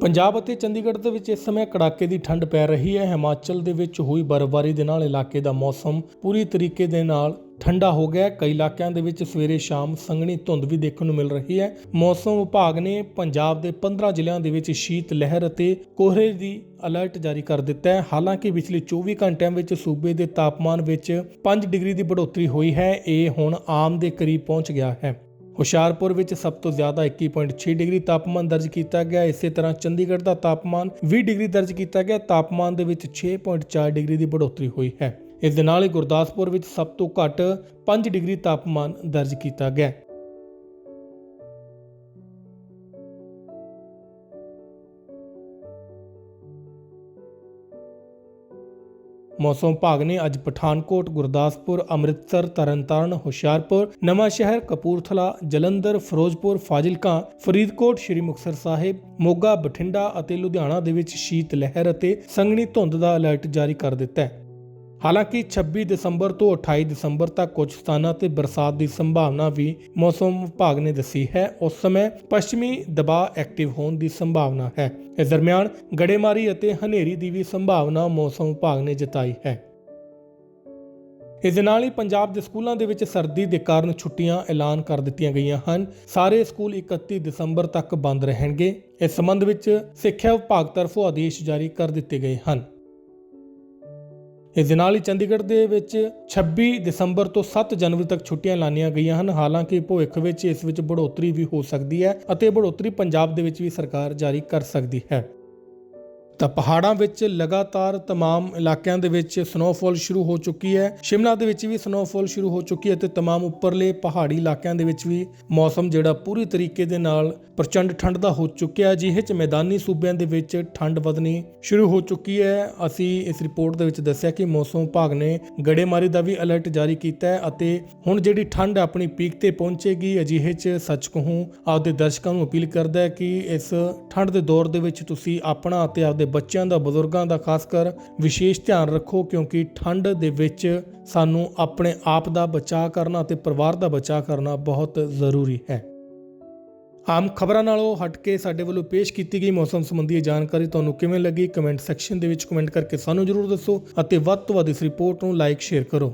ਪੰਜਾਬ ਅਤੇ ਚੰਡੀਗੜ੍ਹ ਦੇ ਵਿੱਚ ਇਸ ਸਮੇਂ ਕੜਾਕੇ ਦੀ ਠੰਡ ਪੈ ਰਹੀ ਹੈ। ਹਿਮਾਚਲ ਦੇ ਵਿੱਚ ਹੋਈ ਬਰਫ਼ਬਾਰੀ ਦੇ ਨਾਲ ਇਲਾਕੇ ਦਾ ਮੌਸਮ ਪੂਰੀ ਤਰੀਕੇ ਦੇ ਨਾਲ ਠੰਡਾ ਹੋ ਗਿਆ ਕਈ ਇਲਾਕਿਆਂ ਦੇ ਵਿੱਚ ਸਵੇਰੇ ਸ਼ਾਮ ਸੰਘਣੀ ਧੁੰਦ ਵੀ ਦੇਖਣ ਨੂੰ ਮਿਲ ਰਹੀ ਹੈ। ਮੌਸਮ ਵਿਭਾਗ ਨੇ ਪੰਜਾਬ ਦੇ 15 ਜ਼ਿਲ੍ਹਿਆਂ ਦੇ ਵਿੱਚ ਸ਼ੀਤ ਲਹਿਰ ਅਤੇ ਕੋਹਰੇ ਦੀ ਅਲਰਟ ਜਾਰੀ ਕਰ ਦਿੱਤਾ ਹੈ। ਹਾਲਾਂਕਿ ਪਿਛਲੇ 24 ਘੰਟਿਆਂ ਵਿੱਚ ਸੂਬੇ ਦੇ ਤਾਪਮਾਨ ਵਿੱਚ 5 ਡਿਗਰੀ ਦੀ ਬੜੋਤਰੀ ਹੋਈ ਹੈ। ਇਹ ਹੁਣ ਆਮ ਦੇ ਕਰੀਬ ਪਹੁੰਚ ਗਿਆ ਹੈ। ਹੁਸ਼ਿਆਰਪੁਰ ਵਿੱਚ ਸਭ ਤੋਂ ਜ਼ਿਆਦਾ 21.6 ਡਿਗਰੀ ਤਾਪਮਾਨ ਦਰਜ ਕੀਤਾ ਗਿਆ। ਇਸੇ ਤਰ੍ਹਾਂ ਚੰਡੀਗੜ੍ਹ ਦਾ ਤਾਪਮਾਨ 20 ਡਿਗਰੀ ਦਰਜ ਕੀਤਾ ਗਿਆ। ਤਾਪਮਾਨ ਦੇ ਵਿੱਚ 6.4 ਡਿਗਰੀ ਦੀ ਬੜੋਤਰੀ ਹੋਈ ਹੈ। ਇਸ ਦੇ ਨਾਲ ਹੀ ਗੁਰਦਾਸਪੁਰ ਵਿੱਚ ਸਭ ਤੋਂ ਘੱਟ 5 ਡਿਗਰੀ ਤਾਪਮਾਨ ਦਰਜ ਕੀਤਾ ਗਿਆ। ਮੌਸਮ ਵਿਭਾਗ ਨੇ ਅੱਜ ਪਠਾਨਕੋਟ, ਗੁਰਦਾਸਪੁਰ, ਅੰਮ੍ਰਿਤਸਰ, ਤਰਨਤਾਰਨ, ਹੁਸ਼ਿਆਰਪੁਰ ਨਵਾਂ ਸ਼ਹਿਰ ਕਪੂਰਥਲਾ, ਜਲੰਧਰ, ਫਿਰੋਜ਼ਪੁਰ, ਫਾਜ਼ਿਲਕਾ, ਫਰੀਦਕੋਟ, ਸ਼੍ਰੀ ਮੁਕਤਸਰ ਸਾਹਿਬ, ਮੋਗਾ, ਬਠਿੰਡਾ ਅਤੇ ਲੁਧਿਆਣਾ ਦੇ ਵਿੱਚ ਸ਼ੀਤ ਲਹਿਰ ਅਤੇ ਸੰਘਣੀ ਧੁੰਦ ਦਾ ਅਲਰਟ ਜਾਰੀ ਕਰ ਦਿੱਤਾ ਹੈ। ਹਾਲਾਂਕਿ 26 ਦਸੰਬਰ ਤੋਂ 28 ਦਸੰਬਰ ਤੱਕ ਕੁਝ ਸਥਾਨਾਂ ਤੇ ਬਰਸਾਤ ਦੀ ਸੰਭਾਵਨਾ ਵੀ ਮੌਸਮ ਵਿਭਾਗ ਨੇ ਦੱਸੀ ਹੈ, ਉਸ ਸਮੇਂ ਪੱਛਮੀ ਦਬਾਅ ਐਕਟਿਵ ਹੋਣ ਦੀ ਸੰਭਾਵਨਾ ਹੈ। ਇਸ ਦਰਮਿਆਨ ਗੜੇਮਾਰੀ ਅਤੇ ਹਨੇਰੀ ਦੀ ਵੀ ਸੰਭਾਵਨਾ ਮੌਸਮ ਵਿਭਾਗ ਨੇ ਜਤਾਈ ਹੈ। ਇਸ ਦੇ ਨਾਲ ਹੀ ਪੰਜਾਬ ਦੇ ਸਕੂਲਾਂ ਦੇ ਵਿੱਚ ਸਰਦੀ ਦੇ ਕਾਰਨ ਛੁੱਟੀਆਂ ਐਲਾਨ ਕਰ ਦਿੱਤੀਆਂ ਗਈਆਂ ਹਨ। ਸਾਰੇ ਸਕੂਲ 31 ਦਸੰਬਰ ਤੱਕ ਬੰਦ ਰਹਿਣਗੇ। ਇਸ ਸੰਬੰਧ ਵਿੱਚ ਸਿੱਖਿਆ ਵਿਭਾਗ ਤਰਫੋਂ ਆਦੇਸ਼ ਜਾਰੀ ਕਰ ਦਿੱਤੇ ਗਏ ਹਨ। ਇਸ ਦੇ ਨਾਲ ਹੀ ਚੰਡੀਗੜ੍ਹ ਦੇ ਵਿੱਚ 26 ਦਸੰਬਰ ਤੋਂ 7 ਜਨਵਰੀ ਤੱਕ ਛੁੱਟੀਆਂ ਐਲਾਨੀਆਂ ਗਈਆਂ ਹਨ। ਹਾਲਾਂਕਿ ਭਵਿੱਖ ਵਿੱਚ ਇਸ ਵਿੱਚ ਬੜੋਤਰੀ ਵੀ ਹੋ ਸਕਦੀ ਹੈ ਅਤੇ ਬੜੋਤਰੀ ਪੰਜਾਬ ਦੇ ਵਿੱਚ ਵੀ ਸਰਕਾਰ ਜਾਰੀ ਕਰ ਸਕਦੀ ਹੈ। ਤਾਂ ਪਹਾੜਾਂ ਵਿੱਚ ਲਗਾਤਾਰ तमाम ਇਲਾਕਿਆਂ ਦੇ ਵਿੱਚ ਸਨੋਫਾਲ ਸ਼ੁਰੂ ਹੋ ਚੁੱਕੀ ਹੈ ਸ਼ਿਮਲਾ ਦੇ ਵਿੱਚ ਵੀ ਸਨੋਫਾਲ ਸ਼ੁਰੂ ਹੋ ਚੁੱਕੀ ਹੈ ਤੇ तमाम ਉੱਪਰਲੇ ਪਹਾੜੀ ਇਲਾਕਿਆਂ ਦੇ ਵਿੱਚ ਵੀ ਮੌਸਮ ਜਿਹੜਾ ਪੂਰੀ ਤਰੀਕੇ ਦੇ ਨਾਲ ਪ੍ਰਚੰਡ ਠੰਡ ਦਾ ਹੋ ਚੁੱਕਿਆ ਜਿਹੇ ਚ ਮੈਦਾਨੀ ਸੂਬਿਆਂ ਦੇ ਵਿੱਚ ਠੰਡ ਵਧਣੀ ਸ਼ੁਰੂ ਹੋ ਚੁੱਕੀ ਹੈ ਅਸੀਂ ਇਸ ਰਿਪੋਰਟ ਦੇ ਵਿੱਚ ਦੱਸਿਆ ਕਿ ਮੌਸਮ ਵਿਭਾਗ ਨੇ ਗੜੇਮਾਰੀ ਦਾ ਵੀ ਅਲਰਟ ਜਾਰੀ ਕੀਤਾ ਹੈ ਅਤੇ ਹੁਣ ਜਿਹੜੀ ਠੰਡ ਆਪਣੀ ਪੀਕ ਤੇ ਪਹੁੰਚੇਗੀ ਅਜਿਹੇ ਚ ਸੱਚ ਕਹੂੰ ਆਪਦੇ ਦਰਸ਼ਕਾਂ ਨੂੰ ਅਪੀਲ ਕਰਦਾ ਹੈ ਕਿ ਇਸ ਠੰਡ ਦੇ ਦੌਰ ਦੇ ਵਿੱਚ ਤੁਸੀਂ ਆਪਣਾ ਅਤੇ ਆਪਦੇ ਬੱਚਿਆਂ ਦਾ, ਬਜ਼ੁਰਗਾਂ ਦਾ ਖਾਸ ਕਰ ਵਿਸ਼ੇਸ਼ ਧਿਆਨ ਰੱਖੋ ਕਿਉਂਕਿ ਠੰਡ ਦੇ ਵਿੱਚ ਸਾਨੂੰ ਆਪਣੇ ਆਪ ਦਾ ਬਚਾਅ ਕਰਨਾ ਅਤੇ ਪਰਿਵਾਰ ਦਾ ਬਚਾਅ ਕਰਨਾ ਬਹੁਤ ਜ਼ਰੂਰੀ ਹੈ। ਆਮ ਖਬਰਾਂ ਨਾਲੋਂ ਹਟ ਕੇ ਸਾਡੇ ਵੱਲੋਂ ਪੇਸ਼ ਕੀਤੀ ਗਈ ਮੌਸਮ ਸੰਬੰਧੀ ਜਾਣਕਾਰੀ ਤੁਹਾਨੂੰ ਕਿਵੇਂ ਲੱਗੀ? ਕਮੈਂਟ ਸੈਕਸ਼ਨ ਦੇ ਵਿੱਚ ਕਮੈਂਟ ਕਰਕੇ ਸਾਨੂੰ ਜਰੂਰ ਦੱਸੋ ਅਤੇ ਵੱਧ ਤੋਂ ਵੱਧ ਇਸ ਰਿਪੋਰਟ ਨੂੰ ਲਾਈਕ, ਸ਼ੇਅਰ ਕਰੋ।